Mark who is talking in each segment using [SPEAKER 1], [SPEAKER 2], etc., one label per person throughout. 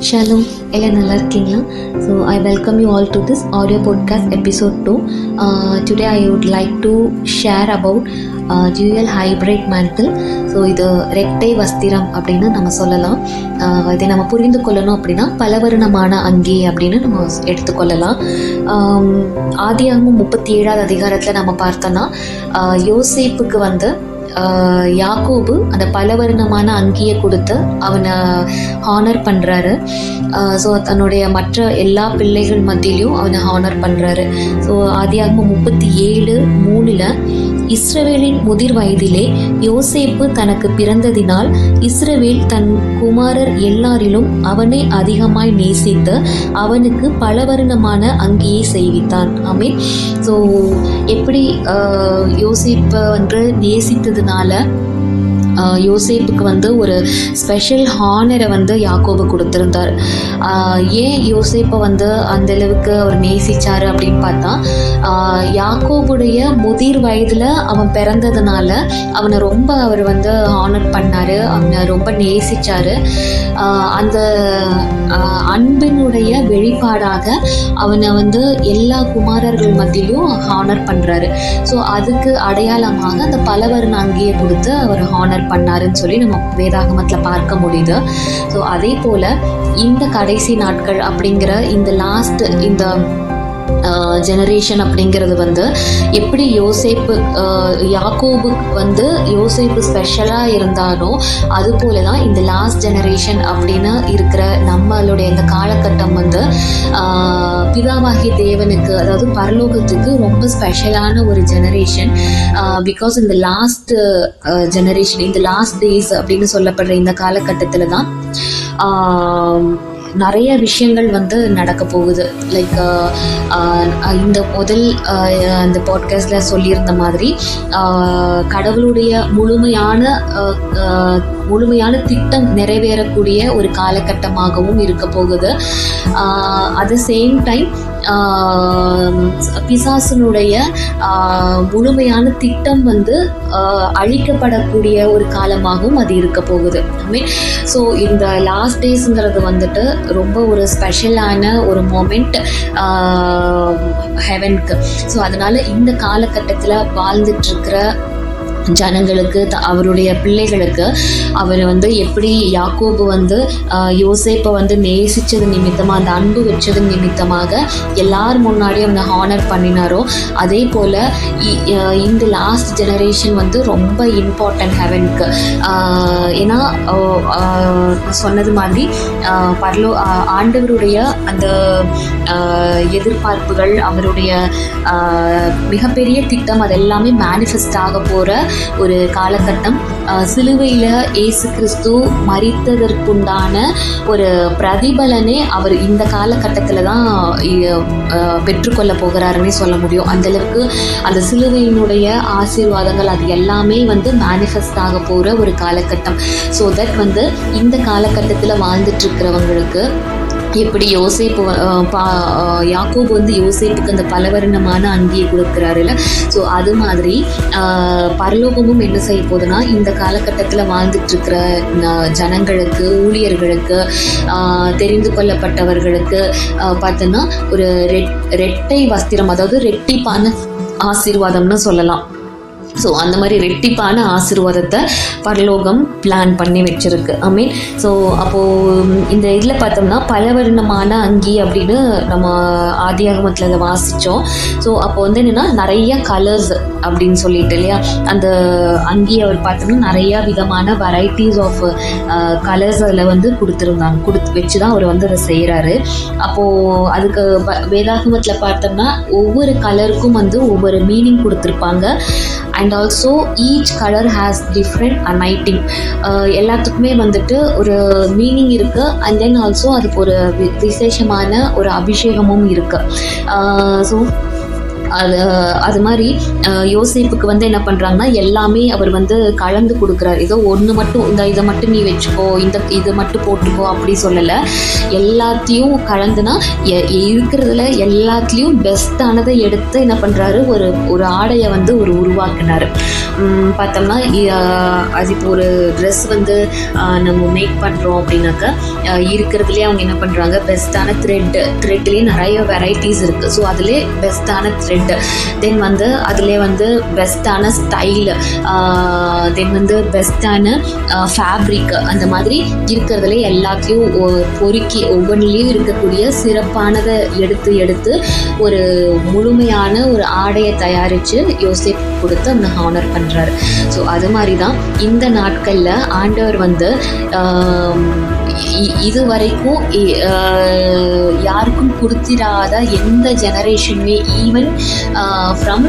[SPEAKER 1] ஷாலும் எல்லாம் நல்லா இருக்கீங்களா? So I welcome you all to this audio podcast episode two today I would like to share about dual hybrid mantle so இது ரெட்டை வஸ்திரம் அப்படின்னு நம்ம சொல்லலாம். Uh, இதை நம்ம புரிந்து கொள்ளணும் அப்படின்னா பலவர்ணமான அங்கி அப்படின்னு நம்ம எடுத்துக்கொள்ளலாம் um, ஆம், முப்பத்தி ஏழாவது அதிகாரத்தில் நம்ம பார்த்தோன்னா uh, யோசிப்புக்கு வந்து யாக்கோபு அந்த பலவர்ணமான அங்கியை கொடுத்து அவனை ஹானர் பண்ணுறாரு ஸோ தன்னுடைய மற்ற எல்லா பிள்ளைகள் மத்தியிலையும் அவனை ஹானர் பண்ணுறாரு ஸோ ஆதியாகமம் முப்பத்தி ஏழு மூணில் இஸ்ரவேலின் முதிர் வயதிலே யோசேப்பு தனக்கு பிறந்ததினால் இஸ்ரவேல் தன் குமாரர் எல்லாரிலும் அவனை அதிகமாய் நேசித்து அவனுக்கு பலவர்ணமான அங்கியை செய்வித்தான். அமீன் ஸோ எப்படி யோசிப்பை வந்து நேசித்ததுனால யோசேப்புக்கு வந்து ஒரு ஸ்பெஷல் ஹானரை வந்து யாக்கோபு கொடுத்துருந்தார். ஏன் யோசேப்பை வந்து அந்தளவுக்கு அவர் நேசிச்சார் அப்படின்னு பார்த்தா ஆஹ், யாக்கோபுடைய முதிர் வயதில் அவன் பிறந்ததுனால அவனை ரொம்ப அவர் வந்து ஹானர் பண்ணார் அவனை ரொம்ப நேசிச்சார். அந்த அன்பினுடைய வெளிப்பாடாக அவனை வந்து எல்லா குமாரர்கள் மத்தியிலும் ஹானர் பண்ணுறாரு ஸோ அதுக்கு அடையாளமாக அந்த பலவர் அங்கேயே கொடுத்து அவர் ஹானர் பண்ணாருன்னு சொல்லி நம்ம வேதாகமத்தில் பார்க்க முடியுது. ஸோ அதே போல் இந்த கடைசி நாட்கள் அப்படிங்கிற இந்த லாஸ்ட் இந்த ஜெனரேஷன் அப்படிங்கிறது வந்து எப்படி யோசேப்பு ஆஹ், யாக்கோபுக்கு வந்து யோசேப்பு ஸ்பெஷலாக இருந்தாலும் அது போல தான் இந்த லாஸ்ட் ஜெனரேஷன் அப்படின்னு இருக்கிற நம்மளுடைய இந்த காலகட்டம் வந்து பிதாவாகி பிதாவாகிய தேவனுக்கு அதாவது பரலோகத்துக்கு ரொம்ப ஸ்பெஷலான ஒரு ஜெனரேஷன் பிகாஸ் இந்த லாஸ்ட் ஜெனரேஷன் இந்த லாஸ்ட் டேஸ் அப்படின்னு சொல்லப்படுற இந்த காலகட்டத்தில் தான் நிறைய விஷயங்கள் வந்து நடக்க போகுது. லைக் uh, uh, இந்த முதல் இந்த அந்த பாட்காஸ்டில் சொல்லியிருந்த மாதிரி கடவுளுடைய முழுமையான முழுமையான திட்டம் நிறைவேறக்கூடிய ஒரு காலகட்டமாகவும் இருக்க போகுது. அட் த சேம் டைம் பிசாசனுடைய முழுமையான திட்டம் வந்து அழிக்கப்படக்கூடிய ஒரு காலமாகவும் அது இருக்க போகுது. மீன் ஸோ இந்த லாஸ்ட் டேஸுங்கிறது வந்துட்டு ரொம்ப ஒரு ஸ்பெஷலான ஒரு மூமெண்ட் ஹெவனுக்கு ஸோ அதனால் இந்த காலகட்டத்தில் வாழ்ந்துட்டுருக்கிற ஜனங்களுக்கு த- அவருடைய பிள்ளைகளுக்கு அவர் வந்து எப்படி யாக்கோபு வந்து யோசேப்பை வந்து நேசித்தது நிமித்தமாக அந்த அன்பு வச்சது நிமித்தமாக எல்லார் முன்னாடியும் அவனை ஹானர் பண்ணினாரோ அதே போல் இந்த லாஸ்ட் ஜெனரேஷன் வந்து ரொம்ப இம்பார்ட்டன்ட் ஹெவனுக்கு ஏன்னா சொன்னது மாதிரி பரலோ ஆண்டவருடைய அந்த எதிர்பார்ப்புகள் அவருடைய மிகப்பெரிய திட்டம் அது எல்லாமே மேனிஃபெஸ்ட் ஆக போகிற ஒரு காலகட்டம். சிலுவையில் ஏசு கிறிஸ்து மறித்ததற்குண்டான ஒரு பிரதிபலனே அவர் இந்த காலகட்டத்தில் தான் பெற்றுக்கொள்ள போகிறாருன்னே சொல்ல முடியும். அந்தளவுக்கு அந்த சிலுவையினுடைய ஆசீர்வாதங்கள் அது எல்லாமே வந்து மேனிஃபெஸ்ட் ஆக போகிற ஒரு காலகட்டம். ஸோ தட் வந்து இந்த காலகட்டத்தில் வாழ்ந்துட்டுருக்கிறவங்களுக்கு எப்படி யோசிப்பு வ- பா ஆஹ் வந்து யோசிப்புக்கு அந்த பலவர்ணமான அங்கியை கொடுக்குறாருல்ல? ஸோ அது மாதிரி பரலோகமும் என்ன செய்ய போகுதுன்னா இந்த காலகட்டத்தில் வாழ்ந்துட்டுருக்கிற ஜனங்களுக்கு ஊழியர்களுக்கு தெரிந்து கொள்ளப்பட்டவர்களுக்கு பார்த்தோன்னா ஒரு ரெட் ரெட்டை வஸ்திரம் அதாவது ரெட்டிப்பான ஆசீர்வாதம்னு சொல்லலாம். ஸோ அந்த மாதிரி ரெட்டிப்பான ஆசீர்வாதத்தை பரலோகம் பிளான் பண்ணி வச்சிருக்கு. ஐ மீன் ஸோ அப்போது இந்த இதில் பார்த்தோம்னா பலவர்ணமான அங்கி அப்படின்னு நம்ம ஆதியாகமத்தில் அதை வாசித்தோம் ஸோ அப்போ வந்து என்னென்னா நிறைய கலர்ஸ் அப்படின்னு சொல்லிட்டு இல்லையா? அந்த அங்கி அவர் பார்த்தோம்னா நிறையா விதமான வெரைட்டிஸ் ஆஃப் கலர்ஸ் அதில் வந்து கொடுத்துருந்தாங்க. கொடுத்து வச்சு தான் அவர் வந்து அதை செய்கிறாரு அப்போது அதுக்கு வேதாகமத்தில் பார்த்தோம்னா ஒவ்வொரு கலருக்கும் வந்து ஒவ்வொரு மீனிங் கொடுத்துருப்பாங்க. And also each colour has different anointing எல்லாத்துக்குமே வந்துட்டு ஒரு மீனிங் இருக்குது அண்ட் தென் ஆல்சோ அதுக்கு ஒரு விசேஷமான ஒரு அபிஷேகமும் இருக்குது ஸோ uh, அது அது மாதிரி யோசிப்புக்கு வந்து என்ன பண்ணுறாங்கன்னா எல்லாமே அவர் வந்து கலந்து கொடுக்குறாரு. ஏதோ ஒன்று மட்டும் இந்த இதை மட்டும் நீ வச்சுக்கோ இந்த இதை மட்டும் போட்டுக்கோ அப்படி சொல்லலை. எல்லாத்தையும் கலந்துனா எ- இருக்கிறதுல எல்லாத்துலேயும் பெஸ்ட்டானதை எடுத்து என்ன பண்ணுறாரு ஒரு ஒரு ஆடையை வந்து ஒரு உருவாக்குனார். பார்த்தோம்னா அது இப்போ ஒரு ட்ரெஸ் வந்து நம்ம மேக் பண்ணுறோம் அப்படின்னாக்கா இருக்கிறதுலே அவங்க என்ன பண்ணுறாங்க பெஸ்ட்டான த்ரெட்டு த்ரெட்லேயே நிறைய வெரைட்டிஸ் இருக்குது ஸோ அதிலே பெஸ்ட்டான த்ரெட் த்ரெட்டு தென் வந்து அதிலே வந்து பெஸ்ட்டான ஸ்டைலு தென் வந்து பெஸ்ட்டான ஃபேப்ரிக் அந்த மாதிரி இருக்கிறதுல எல்லாத்தையும் ஒ- பொறுக்கி ஒவ்வொன்றிலையும் இருக்கக்கூடிய சிறப்பானதை எடுத்து எடுத்து ஒரு முழுமையான ஒரு ஆடையை தயாரித்து யோசிப் கொடுத்து அந்த ஹானர் பண்ணுறாரு ஸோ அது மாதிரி தான் இந்த நாட்களில் ஆண்டவர் வந்து இது வரைக்கும் யாருக்கும் கொடுத்திராத எந்த ஜெனரேஷனுமே ஈவன் ஃப்ரம்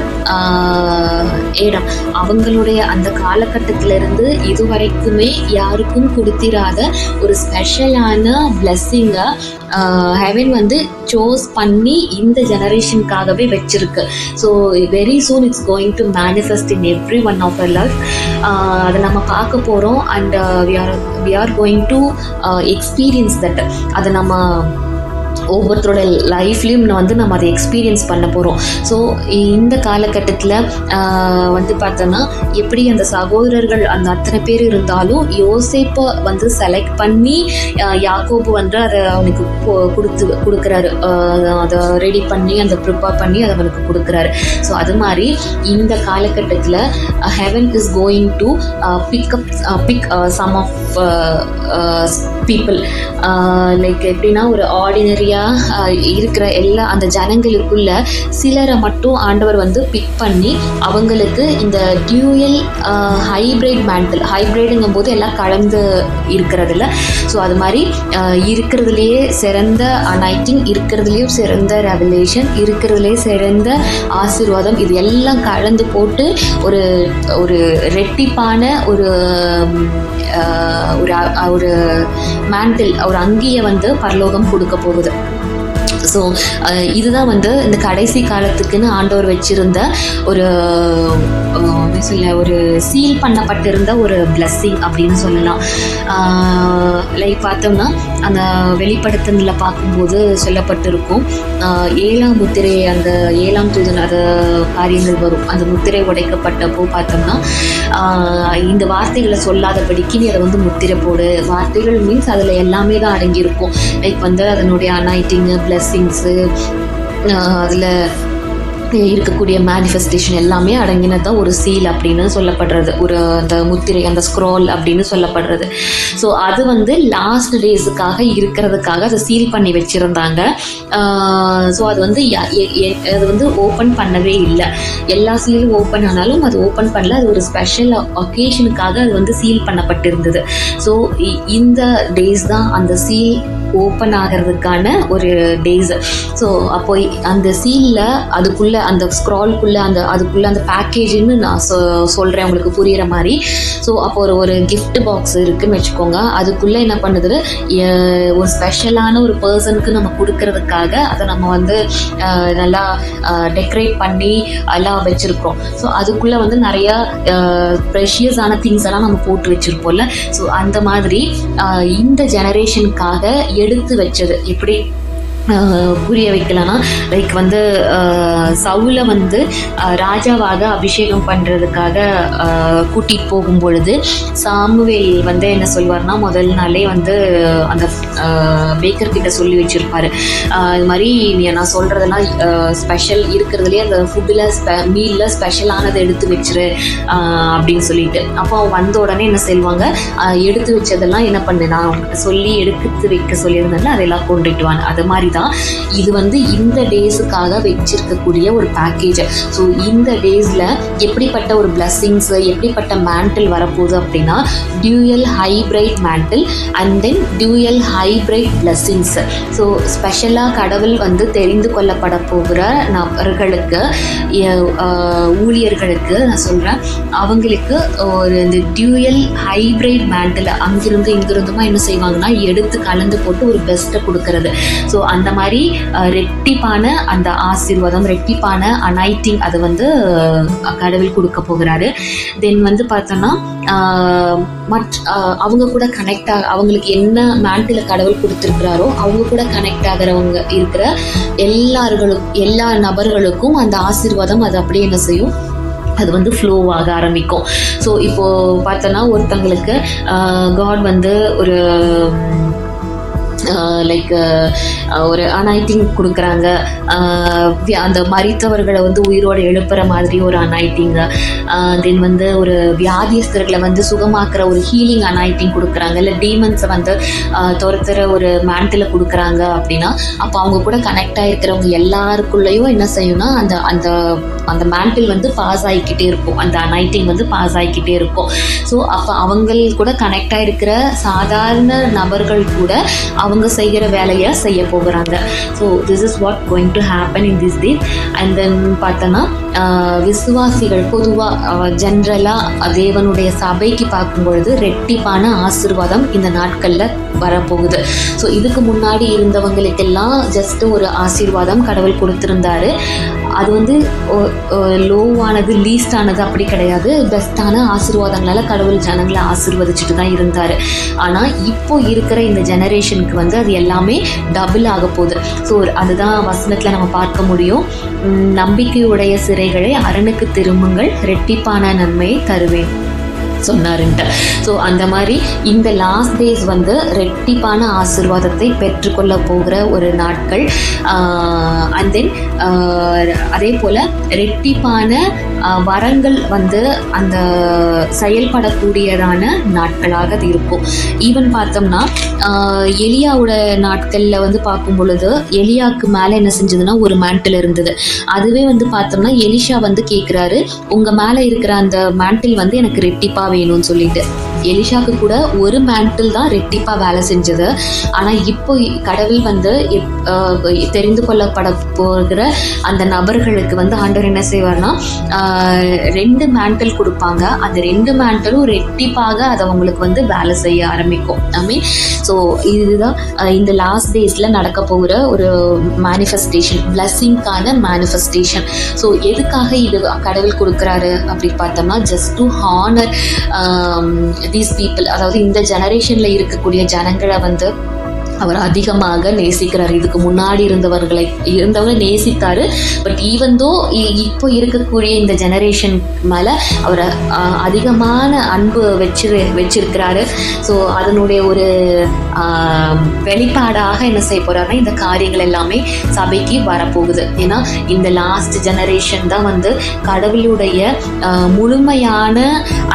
[SPEAKER 1] ஏடம் அவங்களுடைய அந்த காலகட்டத்திலிருந்து இதுவரைக்குமே யாருக்கும் கொடுத்திராத ஒரு ஸ்பெஷலான பிளெஸ்ஸிங்கை ஹெவன் வந்து சோஸ் பண்ணி இந்த ஜெனரேஷனுக்காகவே வச்சிருக்கு. So very soon it's going to manifest in every one of our life அதை நம்ம பார்க்க போகிறோம் and we are we are going to experience that அதை நம்ம ஒவ்வொருத்தரோட லைஃப்லேயும் வந்து நம்ம அதை எக்ஸ்பீரியன்ஸ் பண்ண போகிறோம் ஸோ இந்த காலகட்டத்தில் வந்து பார்த்தோன்னா எப்படி அந்த சகோதரர்கள் அந்த அத்தனை பேர் இருந்தாலும் யோசேப்பை வந்து செலக்ட் பண்ணி யாக்கோபு வந்து அதை அவனுக்கு கொ- கொடுத்து கொடுக்குறாரு. அதை ரெடி பண்ணி அந்த ப்ரிப்பேர் பண்ணி அதை அவனுக்கு கொடுக்குறாரு. ஸோ அது மாதிரி இந்த காலகட்டத்தில் heaven is going to pick up pick some of people like uh, எப்படின்னா ஒரு ஆர்டினரியாக இருக்கிற எல்லா அந்த ஜனங்களுக்குள்ள சிலரை மட்டும் ஆண்டவர் வந்து பிக் பண்ணி அவங்களுக்கு இந்த டியூயல் ஹைப்ரிட் மேண்டல் ஹைப்ரிடுங்கும் போது எல்லாம் கலந்து இருக்கிறதுல. ஸோ அது மாதிரி இருக்கிறதுலையே சிறந்த அனைட்டிங் இருக்கிறதுலையும் சிறந்த ரெவலேஷன் இருக்கிறதுலையே சிறந்த ஆசீர்வாதம் இது எல்லாம் கலந்து போட்டு ஒரு ஒரு ரெட்டிப்பான ஒரு ஒரு ஒரு மேண்டில் ஒரு அங்கியை வந்து பரலோகம் கொடுக்க போகுது. ஸோ இதுதான் வந்து இந்த கடைசி காலத்துக்குன்னு ஆண்டவர் வச்சிருந்த ஒரு சொல்ல ஒரு சீல் பண்ணப்பட்டிருந்த ஒரு பிளஸ்ஸிங் அப்படின்னு சொல்லலாம். லைக் பார்த்தோம்னா அந்த வெளிப்படுத்தனில் பார்க்கும்போது சொல்லப்பட்டிருக்கும். ஏழாம் முத்திரை அந்த ஏழாம் தூதன் அது காரியங்கள் வரும். அந்த முத்திரை உடைக்கப்பட்டப்போ பார்த்தோம்னா இந்த வார்த்தைகளை சொல்லாதபடிக்கு நீ அதை வந்து முத்திரை போடு. வார்த்தைகள் மீன்ஸ் அதில் எல்லாமே தான் அடங்கியிருக்கும். லைக் வந்து அதனுடைய அனாய்டிங்கு பிளெஸ்ஸிங்ஸு அதில் இருக்கக்கூடிய மேனிஃபெஸ்டேஷன் எல்லாமே அடங்கினது தான் ஒரு சீல் அப்படின்னு சொல்லப்படுறது. ஒரு அந்த முத்திரை அந்த ஸ்க்ரோல் அப்படின்னு சொல்லப்படுறது. ஸோ அது வந்து லாஸ்ட் டேஸுக்காக இருக்கிறதுக்காக அதை சீல் பண்ணி வச்சுருந்தாங்க. ஸோ அது வந்து யா- எ- எ- அது வந்து ஓப்பன் பண்ணவே இல்லை. எல்லா சீலும் ஓப்பன் ஆனாலும் அது ஓப்பன் பண்ணல. அது ஒரு ஸ்பெஷல் ஒகேஷனுக்காக அது வந்து சீல் பண்ணப்பட்டிருந்தது. ஸோ இந்த டேஸ் தான் அந்த சீல் ஓப்பன் ஆகிறதுக்கான ஒரு டேஸ் ஸோ அப்போ அந்த சீனில் அதுக்குள்ளே அந்த ஸ்க்ரால்குள்ளே அந்த அதுக்குள்ளே அந்த பேக்கேஜ்னு நான் சொ சொல்கிறேன் உங்களுக்கு புரிகிற மாதிரி. ஸோ அப்போ ஒரு ஒரு கிஃப்ட் பாக்ஸ் இருக்குன்னு வச்சுக்கோங்க. அதுக்குள்ளே என்ன பண்ணுது? ஒரு ஸ்பெஷலான ஒரு பர்சனுக்கு நம்ம கொடுக்கறதுக்காக அதை நம்ம வந்து நல்லா டெக்கரேட் பண்ணி எல்லாம் வச்சுருக்கோம் ஸோ அதுக்குள்ளே வந்து நிறையா ப்ரெஷியஸான திங்ஸ் எல்லாம் நம்ம போட்டு வச்சுருப்போம்ல. ஸோ அந்த மாதிரி இந்த ஜெனரேஷனுக்காக எடுத்து வச்சது எப்படி புரிய வைக்கலன்னா லைக் வந்து சவுல வந்து ராஜாவாக அபிஷேகம் பண்ணுறதுக்காக கூட்டிகிட்டு போகும் பொழுது சாமுவேல் வந்து என்ன சொல்வார்னா முதல் நாளே வந்து அந்த பேக்கர் கிட்ட சொல்லி வச்சுருப்பார். இது மாதிரி நான் சொல்கிறதெல்லாம் ஸ்பெஷல் இருக்கிறதுலே அந்த ஃபுட்டில் ஸ்பெ மீலில் ஸ்பெஷலானதை எடுத்து வச்சிரு அப்படின்னு சொல்லிட்டு. அப்போ அவன் வந்த உடனே என்ன செய்வாங்க எடுத்து வச்சதெல்லாம் என்ன பண்ணு நான் சொல்லி எடுத்து வைக்க சொல்லியிருந்தேன்னா அதெல்லாம் கொண்டுட்டு வாங்க அது மாதிரி தான் இது வந்து இந்த டேஸுக்காக வச்சிருக்கக்கூடிய ஒரு பேக்கேஜ் ஸோ இந்த டேஸில் எப்படிப்பட்ட ஒரு பிளஸ்ஸிங்ஸ் எப்படிப்பட்ட மேண்டில் வரப்போகுது அப்படின்னா dual hybrid mantle and then dual hybrid blessings so ஸ்பெஷலாக கடவுள் வந்து தெரிந்து கொள்ளப்பட போகிற நபர்களுக்கு ஊழியர்களுக்கு நான் சொல்கிறேன் அவங்களுக்கு ஒரு இந்த டியூயல் ஹைப்ரைட் மேண்டில் அங்கிருந்து இங்கிருந்துமா என்ன செய்வாங்கன்னா எடுத்து கலந்து போட்டு ஒரு பெஸ்ட்டை கொடுக்கறது. ஸோ அந்த அந்த மாதிரி ரெட்டிப்பான அந்த ஆசீர்வாதம் ரெட்டிப்பான அனைட்டிங் அது வந்து கடவுள் கொடுக்க போகிறாரு. தென் வந்து பார்த்தோன்னா மற்ற அவங்க கூட கனெக்ட் ஆக அவங்களுக்கு என்ன மேண்டில் கடவுள் கொடுத்துருக்கிறாரோ அவங்க கூட கனெக்ட் ஆகிறவங்க இருக்கிற எல்லார்களும் எல்லா நபர்களுக்கும் அந்த ஆசீர்வாதம் அது அப்படியே என்ன செய்யும்? அது வந்து ஃப்ளோ ஆக ஆரம்பிக்கும். ஸோ இப்போது பார்த்தோன்னா ஒருத்தங்களுக்கு காட் வந்து ஒரு லைக் ஒரு அனைட்டிங் கொடுக்குறாங்க. அந்த மறித்தவர்களை வந்து உயிரோடு எழுப்புற மாதிரி ஒரு அனைட்டிங்கு தென் வந்து ஒரு வியாதியஸ்தர்களை வந்து சுகமாக்குற ஒரு ஹீலிங் அனைட்டிங் கொடுக்குறாங்க. இல்லை டீமன்ஸை வந்து துரத்துற ஒரு மேண்டில் கொடுக்குறாங்க அப்படின்னா அப்போ அவங்க கூட கனெக்ட் ஆகிருக்கிறவங்க எல்லாருக்குள்ளேயும் என்ன செய்யும்னா அந்த அந்த அந்த மேண்டில் வந்து பாஸ் ஆகிக்கிட்டே இருக்கும். அந்த அனைட்டிங் வந்து பாஸ் ஆகிக்கிட்டே இருக்கும். ஸோ அப்போ அவங்கள் கூட கனெக்ட் ஆகிருக்கிற சாதாரண நபர்கள் கூட அவங்க அவங்க செய்கிற வேலையை செய்ய போகிறாங்க. So this is what going to happen in this day and then பார்த்தோன்னா விசுவாசிகள் பொதுவாக ஜென்ரலாக தேவனுடைய சபைக்கு பார்க்கும்பொழுது ரெட்டிப்பான ஆசிர்வாதம் இந்த நாட்களில் வரப்போகுது. ஸோ இதுக்கு முன்னாடி இருந்தவங்களுக்கெல்லாம் ஜஸ்ட் ஒரு ஆசீர்வாதம் கடவுள் கொடுத்துருந்தாரு. அது வந்து லோவானது லீஸ்டானது அப்படி கிடையாது. பெஸ்ட்டான ஆசீர்வாதங்களால் கடவுள் ஜனங்களை ஆசீர்வதிச்சுட்டு தான் இருந்தார். ஆனால் இப்போ இருக்கிற இந்த ஜெனரேஷனுக்கு வந்து அது எல்லாமே டபுள் ஆக போகுது. ஸோ அதுதான் வசனத்தில் நம்ம பார்க்க முடியும். நம்பிக்கையுடைய சிறைகளை அரணுக்கு திரும்புங்கள் ரெட்டிப்பான நன்மையை தருவேன். சொன்னாருன்ட்டு. ஸோ அந்த மாதிரி இந்த லாஸ்ட் டேஸ் வந்து ரெட்டிப்பான ஆசிர்வாதத்தை பெற்றுக்கொள்ள போகிற ஒரு நாட்கள். அண்ட் தென் அதே போல் ரெட்டிப்பான வரங்கள் வந்து அந்த செயல்படக்கூடியதான நாட்களாக அது இருக்கும். ஈவன் பார்த்தோம்னா எலியாவோட நாட்களில் வந்து பார்க்கும் பொழுது எலியாவுக்கு மேலே என்ன செஞ்சதுன்னா ஒரு மேண்டில் இருந்தது. அதுவே வந்து பார்த்தோம்னா எலிஷா வந்து கேட்குறாரு உங்கள் மேலே இருக்கிற அந்த மேண்டில் வந்து எனக்கு ரெட்டிப்பாக வேணும்னு சொல்லிட்டு. எலிஷாக்கு கூட ஒரு மேண்டில் தான் ரெட்டிப்பாக வேலை செஞ்சது. ஆனால் இப்போ கடவுள் வந்து எப்- தெரிந்து கொள்ளப்பட போகிற அந்த நபர்களுக்கு வந்து ஆண்டவர் என்ன செய்வார்னா ரெண்டு மேண்டல் கொடுப்பாங்க. அந்த ரெண்டு மேண்டலும் ரெட்டிப்பாக அது அவங்களுக்கு வந்து வேலை செய்ய ஆரம்பிக்கும். ஐ மீன் ஸோ இதுதான் இந்த லாஸ்ட் டேஸில் நடக்க போகிற ஒரு மேனிஃபெஸ்டேஷன் பிளஸ்ஸிங்கான மேனிஃபெஸ்டேஷன் ஸோ எதுக்காக இது கடவுள் கொடுக்குறாரு அப்படி பார்த்தோம்னா just to honour these people அதாவது இந்த ஜெனரேஷன்ல இருக்கக்கூடிய ஜனங்களை வந்து அவர் அதிகமாக நேசிக்கிறார். இதுக்கு முன்னாடி இருந்தவர்களை இருந்தவங்க நேசித்தாரு. பட் ஈவந்தோ இப்போ இருக்கக்கூடிய இந்த ஜெனரேஷன் மேலே அவர் அதிகமான அன்பு வச்சு வச்சிருக்கிறாரு. ஸோ அதனுடைய ஒரு வெளிப்பாடாக என்ன செய்ய போறாருன்னா இந்த காரியங்கள் எல்லாமே சபைக்கு வரப்போகுது. ஏன்னா இந்த லாஸ்ட் ஜெனரேஷன் தான் வந்து கடவுளுடைய முழுமையான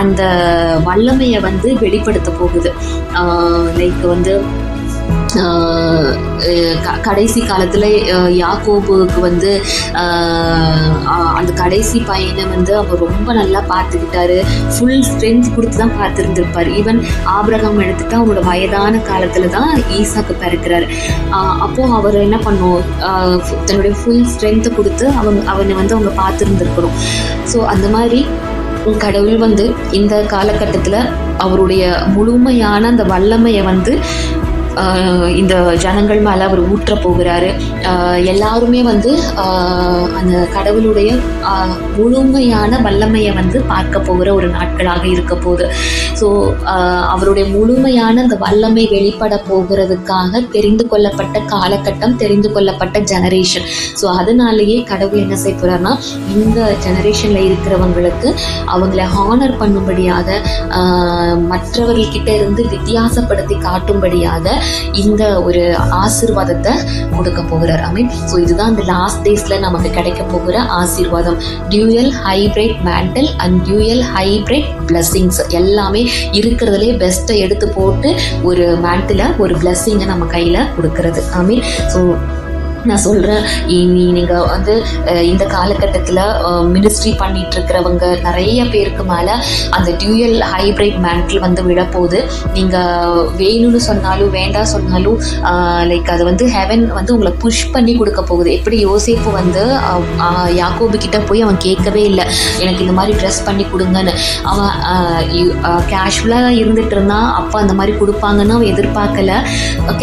[SPEAKER 1] அந்த வல்லமையை வந்து வெளிப்படுத்த போகுது. லைக் வந்து கடைசி காலத்தில் யாக்கோபுக்கு வந்து அந்த கடைசி பையனை வந்து அவர் ரொம்ப நல்லா பார்த்துக்கிட்டாரு. ஃபுல் ஸ்ட்ரென்த் கொடுத்து தான் பார்த்துருந்துருப்பார். ஈவன் ஆபிரகம் எடுத்துட்டா அவரோட வயதான காலத்தில் தான் ஈசாக்கு பிறக்கிறாரு. அப்போது அவர் என்ன பண்ணும்? தன்னுடைய ஃபுல் ஸ்ட்ரென்த்தை கொடுத்து அவங்க அவனை வந்து அவங்க பார்த்துருந்துருக்கணும். ஸோ அந்த மாதிரி கடவுள் வந்து இந்த காலகட்டத்தில் அவருடைய முழுமையான அந்த வல்லமையை வந்து இந்த ஜனங்கள் மேலே அவர் ஊற்ற போகிறாரு. எல்லாருமே வந்து அந்த கடவுளுடைய முழுமையான வல்லமையை வந்து பார்க்க போகிற ஒரு நாட்களாக இருக்க போகுது. ஸோ அவருடைய முழுமையான அந்த வல்லமை வெளிப்பட போகிறதுக்காக தெரிந்து கொள்ளப்பட்ட காலகட்டம் தெரிந்து கொள்ளப்பட்ட ஜெனரேஷன் ஸோ அதனாலேயே கடவுள் என்ன செய்ய போகிறாருன்னா இந்த ஜெனரேஷனில் இருக்கிறவங்களுக்கு அவங்கள ஹானர் பண்ணும்படியாக ஆஹ் மற்றவர்கள்கிட்ட இருந்து வித்தியாசப்படுத்தி காட்டும்படியாக இந்த ஒரு ஆசிர்வாதத்தை கொடுக்க போகிறார் ஐ மீன் ஸோ இதுதான் இந்த லாஸ்ட் டேஸில் நமக்கு கிடைக்க போகிற ஆசீர்வாதம். Dual hybrid mantle and dual hybrid blessings எல்லாமே இருக்கிறதுலே பெஸ்ட்டை எடுத்து போட்டு ஒரு மேண்டில் ஒரு பிளஸ்ஸிங்கை நம்ம கையில் கொடுக்கறது. ஐ மீன் ஸோ நான் சொல்கிறேன் நீ நீங்கள் வந்து இந்த காலகட்டத்தில் மினிஸ்ட்ரி பண்ணிட்டு இருக்கிறவங்க நிறைய பேருக்கு மேலே அந்த டியூயல் ஹைப்ரிட் மேண்டில் வந்து விழப்போகுது. நீங்கள் வேணும்னு சொன்னாலும் வேண்டாம் சொன்னாலும் லைக் அது வந்து ஹெவன் வந்து உங்களை புஷ் பண்ணி கொடுக்க போகுது. எப்படி யோசிப்பு வந்து யாக்கோபு கிட்ட போய் அவன் கேட்கவே இல்லை. எனக்கு இந்த மாதிரி ட்ரெஸ் பண்ணி கொடுங்கன்னு. அவன் கேஷுவலாக இருந்துட்டு இருந்தான் அப்போ அந்த மாதிரி கொடுப்பாங்கன்னு அவன் எதிர்பார்க்கல.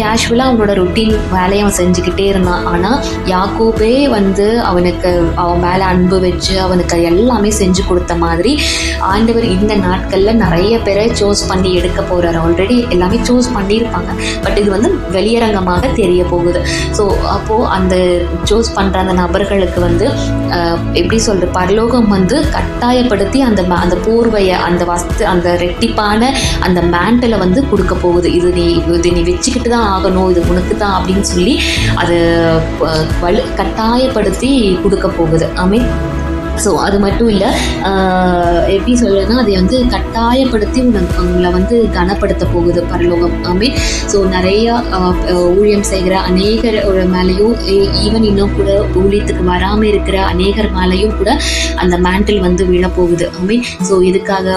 [SPEAKER 1] கேஷுவலாக அவனோட ரொட்டீன் வேலையை அவன் செஞ்சுக்கிட்டே இருந்தான். ஆனால் யாக்கோபே வந்து அவனுக்கு அவன் மேலே அன்பு வச்சு அவனுக்கு எல்லாமே செஞ்சு கொடுத்த மாதிரி ஆண்டவர் இந்த நாட்களில் நிறைய பேரை சூஸ் பண்ணி எடுக்க போகிறார் ஆல்ரெடி எல்லாமே சூஸ் பண்ணியிருப்பாங்க. பட் இது வந்து வெளியரங்கமாக தெரிய போகுது. ஸோ அப்போது அந்த சூஸ் பண்ணுற அந்த நபர்களுக்கு வந்து எப்படி சொல்கிறது பரலோகம் வந்து கட்டாயப்படுத்தி அந்த ம- அந்த போர்வையை அந்த வஸ்து அந்த ரெட்டிப்பான அந்த மேண்டலை வந்து கொடுக்க போகுது. இது நீ இது நீ வச்சுக்கிட்டு தான் ஆகணும் இது உனக்கு தான் அப்படின்னு சொல்லி அது வலு கட்டாயப்படுத்தி கொடுக்க போகுது. ஐ ஸோ அது மட்டும் இல்லை எப்படி சொல்றதுன்னா அதை வந்து கட்டாயப்படுத்தி உனக்கு உங்களை வந்து கனப்படுத்த போகுது பரலோகம். ஐ ஸோ நிறையா ஊழியம் செய்கிற அநேகர் ஒரு மேலேயும் ஈவன் இன்னும் கூட ஊழியத்துக்கு வராமல் இருக்கிற அநேகர் மேலேயும் கூட அந்த மேண்டில் வந்து விழப்போகுது. ஐ மீன் ஸோ இதுக்காக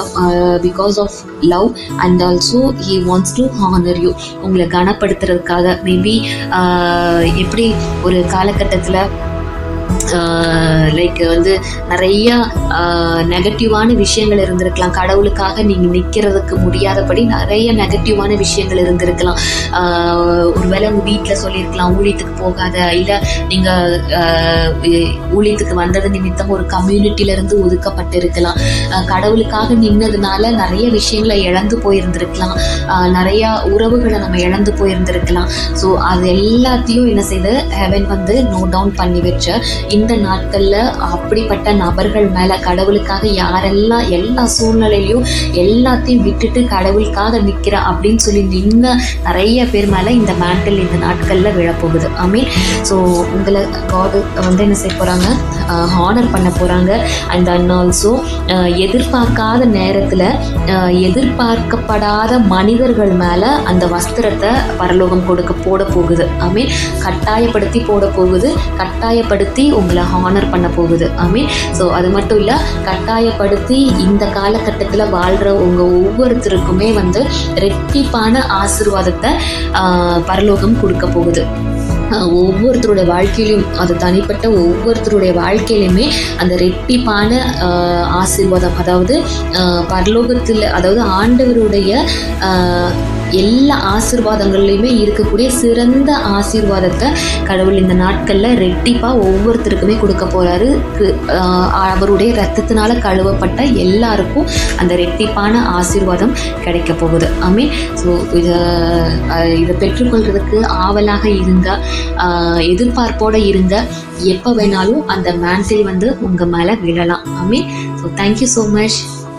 [SPEAKER 1] because of love and also he wants to honour you உங்களை கனப்படுத்துறதுக்காக மேபி எப்படி ஒரு காலகட்டத்தில் லைக் வந்து நிறைய நெகட்டிவான விஷயங்கள் இருந்திருக்கலாம். கடவுளுக்காக நீங்கள் நிற்கிறதுக்கு முடியாதபடி நிறைய நெகட்டிவான விஷயங்கள் இருந்திருக்கலாம். ஒருவேளை உங்கள் வீட்டில் சொல்லியிருக்கலாம் ஊழியத்துக்கு போகாத. இல்லை நீங்கள் ஊழியத்துக்கு வந்தது நிமித்தம் ஒரு கம்யூனிட்டியிலேருந்து ஒதுக்கப்பட்டிருக்கலாம். கடவுளுக்காக நின்னதுனால நிறைய விஷயங்களை இழந்து போயிருந்திருக்கலாம். நிறையா நிறைய உறவுகளை நம்ம இழந்து போயிருந்திருக்கலாம். ஸோ அது எல்லாத்தையும் என்ன செய்து ஹெவன் வந்து நோட் டவுன் பண்ணி வச்ச இந்த இந்த நாட்களில் அப்படிப்பட்ட நபர்கள் மேலே கடவுளுக்காக யாரெல்லாம் எல்லா சூழ்நிலையிலையும் எல்லாத்தையும் விட்டுட்டு கடவுளுக்காக நிற்கிற அப்படின்னு சொல்லி நின்ன நிறைய பேர் மேலே இந்த மேண்டல் இந்த நாட்களில் விழப்போகுது. ஐ மீன் ஸோ உங்களை காடு வந்து என்ன செய்ய போகிறாங்க ஹானர் பண்ண போகிறாங்க அண்ட் அண்ட் ஆல்சோ எதிர்பார்க்காத நேரத்தில் எதிர்பார்க்கப்படாத மனிதர்கள் மேலே அந்த வஸ்திரத்தை பரலோகம் கொடுக்க போட போகுது. ஐ மீன் கட்டாயப்படுத்தி போட போகுது. கட்டாயப்படுத்தி உங்களை ஹானர் பண்ண போகுது. ஐ மீன் ஸோ அது மட்டும் இல்லை கட்டாயப்படுத்தி இந்த காலகட்டத்தில் வாழ்கிற உங்கள் ஒவ்வொருத்தருக்குமே வந்து ரெட்டிப்பான ஆசிர்வாதத்தை பரலோகம் கொடுக்க போகுது. ஒவ்வொருத்தருடைய வாழ்க்கையிலும் அது தனிப்பட்ட ஒவ்வொருத்தருடைய வாழ்க்கையிலுமே அந்த ரெட்டிப்பான ஆசீர்வாதம் அதாவது பரலோகத்தில் அதாவது ஆண்டவருடைய எல்லா ஆசிர்வாதங்கள்லையுமே இருக்கக்கூடிய சிறந்த ஆசீர்வாதத்தை கடவுள் இந்த நாட்களில் ரெட்டிப்பாக ஒவ்வொருத்தருக்குமே கொடுக்க போகிறாரு அவருடைய ரத்தத்தினால கழுவப்பட்ட எல்லாருக்கும் அந்த ரெட்டிப்பான ஆசீர்வாதம் கிடைக்க போகுது. ஆமே ஸோ இதை இதை பெற்றுக்கொள்கிறதுக்கு ஆவலாக இருந்த எதிர்பார்ப்போடு இருந்த எப்போ வேணாலும் அந்த மேன்சில் வந்து உங்கள் மேலே விழலாம். ஆமே ஸோ தேங்க்யூ ஸோ மச்